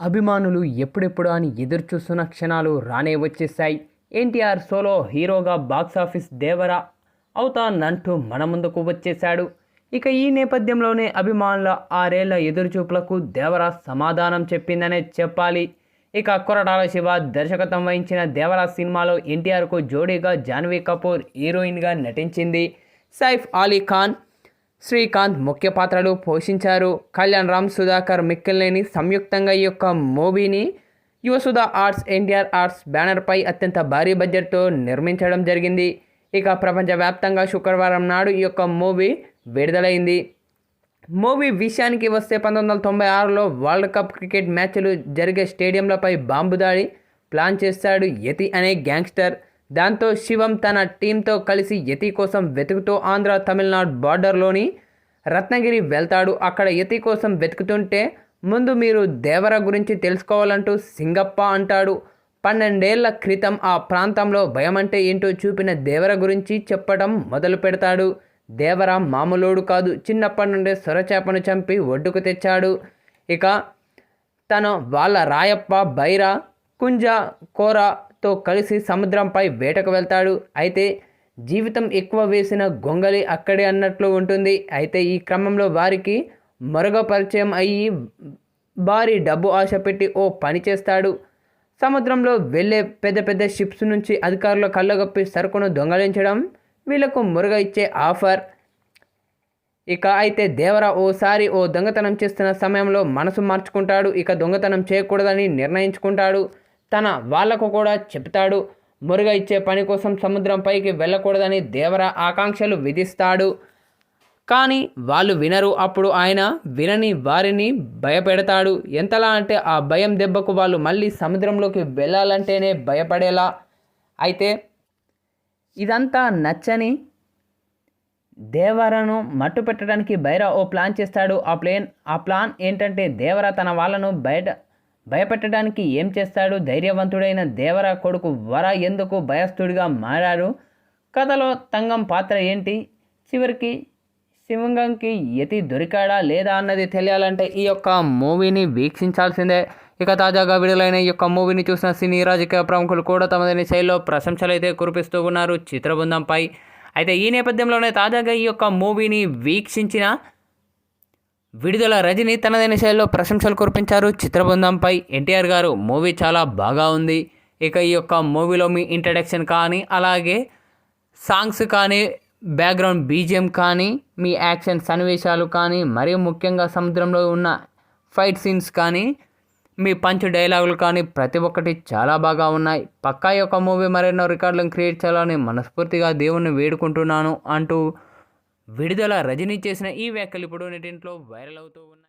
అభిమానులు ఎప్పుడెప్పుడు అని ఎదురుచూస్తున్న క్షణాలు రానే వచ్చేసాయి ఎన్టీఆర్ సోలో హీరోగా బాక్సాఫీస్ దేవరా అవుతానంటూ మన ముందుకు వచ్చేశాడు. ఇక ఈ నేపథ్యంలోనే అభిమానుల ఆరేళ్ళ ఎదురుచూపులకు దేవరా సమాధానం చెప్పిందనే చెప్పాలి. ఇక కొరటాల శివ దర్శకత్వం వహించిన దేవరా సినిమాలో ఎన్టీఆర్కు జోడీగా జాన్వీ కపూర్ హీరోయిన్గా నటించింది. సైఫ్ అలీ ఖాన్ శ్రీకాంత్ ముఖ్య పాత్రలు పోషించారు. కళ్యాణ్ రామ్ సుధాకర్ మిక్కిలేని సంయుక్తంగా ఈ యొక్క మూవీని యువసుధ ఆర్ట్స్ ఎన్టీఆర్ ఆర్ట్స్ బ్యానర్పై అత్యంత భారీ బడ్జెట్తో నిర్మించడం జరిగింది. ఇక ప్రపంచవ్యాప్తంగా శుక్రవారం నాడు ఈ యొక్క మూవీ విడుదలైంది. మూవీ విషయానికి వస్తే పంతొమ్మిది వందల తొంభై ఆరులో వరల్డ్ కప్ క్రికెట్ మ్యాచ్లు జరిగే స్టేడియంలపై బాంబు దాడి ప్లాన్ చేస్తాడు యతి అనే గ్యాంగ్స్టర్. దాంతో శివం తన టీంతో కలిసి యతి కోసం వెతుకుతూ ఆంధ్ర తమిళనాడు బార్డర్లోని రత్నగిరి వెళ్తాడు. అక్కడ యతి కోసం వెతుకుతుంటే ముందు మీరు దేవర గురించి తెలుసుకోవాలంటూ సింగప్ప అంటాడు. పన్నెండేళ్ళ క్రితం ఆ ప్రాంతంలో భయం అంటే ఏంటో చూపిన దేవర గురించి చెప్పడం మొదలు పెడతాడు. దేవర మామూలోడు కాదు. చిన్నప్పటి నుండే సొరచేపను చంపి ఒడ్డుకు తెచ్చాడు. ఇక తను వాళ్ళ రాయప్ప బైరా కుంజ తో కలిసి సముద్రంపై వేటకు వెళ్తాడు. అయితే జీవితం ఎక్కువ వేసిన గొంగలి అక్కడే అన్నట్లు ఉంటుంది. అయితే ఈ క్రమంలో వారికి మరొక పరిచయం అయ్యి భారీ డబ్బు ఆశ పెట్టి ఓ పని చేస్తాడు. సముద్రంలో వెళ్ళే పెద్ద పెద్ద షిప్స్ నుంచి అధికారుల కళ్ళగొప్పి సరుకును దొంగలించడం వీళ్ళకు మురుగ ఇచ్చే ఆఫర్. ఇక అయితే దేవరా ఓసారి ఓ దొంగతనం చేస్తున్న సమయంలో మనసు మార్చుకుంటాడు. ఇక దొంగతనం చేయకూడదని నిర్ణయించుకుంటాడు. తన వాళ్ళకు కూడా చెప్తాడు మురుగ ఇచ్చే పని కోసం సముద్రం పైకి వెళ్ళకూడదని దేవర ఆకాంక్షలు విధిస్తాడు. కానీ వాళ్ళు వినరు. అప్పుడు ఆయన వినని వారిని భయపెడతాడు. ఎంతలా అంటే ఆ భయం దెబ్బకు వాళ్ళు మళ్ళీ సముద్రంలోకి వెళ్ళాలంటేనే భయపడేలా. అయితే ఇదంతా నచ్చని దేవరను మట్టు పెట్టడానికి బైరా ఓ ప్లాన్ చేస్తాడు. ఆ ప్లేన్ ఆ ప్లాన్ ఏంటంటే దేవర తన వాళ్ళను బయట భయపెట్టడానికి ఏం చేస్తాడు? ధైర్యవంతుడైన దేవర కొడుకు వర ఎందుకు భయస్థుడిగా మారారు? కథలో తంగం పాత్ర ఏంటి? చివరికి శివంగంకి యతి దొరికాడా లేదా అన్నది తెలియాలంటే ఈ యొక్క మూవీని వీక్షించాల్సిందే. ఇక తాజాగా విడుదలైన ఈ యొక్క మూవీని చూసిన సినీ రాజకీయ ప్రముఖులు కూడా తమదైన శైలిలో ప్రశంసలు అయితే కురిపిస్తూ ఉన్నారు చిత్రబృందంపై. అయితే ఈ నేపథ్యంలోనే తాజాగా ఈ యొక్క మూవీని వీక్షించిన విడుదల రజని తనదైన శైలిలో ప్రశంసలు కురిపించారు చిత్రబృందంపై. ఎన్టీఆర్ గారు మూవీ చాలా బాగా ఉంది. ఇక ఈ యొక్క మూవీలో మీ ఇంట్రడక్షన్ కానీ అలాగే సాంగ్స్ కానీ బ్యాక్గ్రౌండ్ బీజిఎం కానీ మీ యాక్షన్ సన్నివేశాలు కానీ మరియు ముఖ్యంగా సముద్రంలో ఉన్న ఫైట్ సీన్స్ కానీ మీ పంచ్ డైలాగులు కానీ ప్రతి ఒక్కటి చాలా బాగా ఉన్నాయి. పక్కా యొక్క మూవీ మరెన్నో రికార్డులను క్రియేట్ చేయాలని మనస్ఫూర్తిగా దేవుణ్ణి వేడుకుంటున్నాను అంటూ విడుదల రజనీ చేసిన ఈ వ్యాఖ్యలు ఇప్పుడు నెటింట్లో వైరల్ అవుతూ ఉన్నాయి.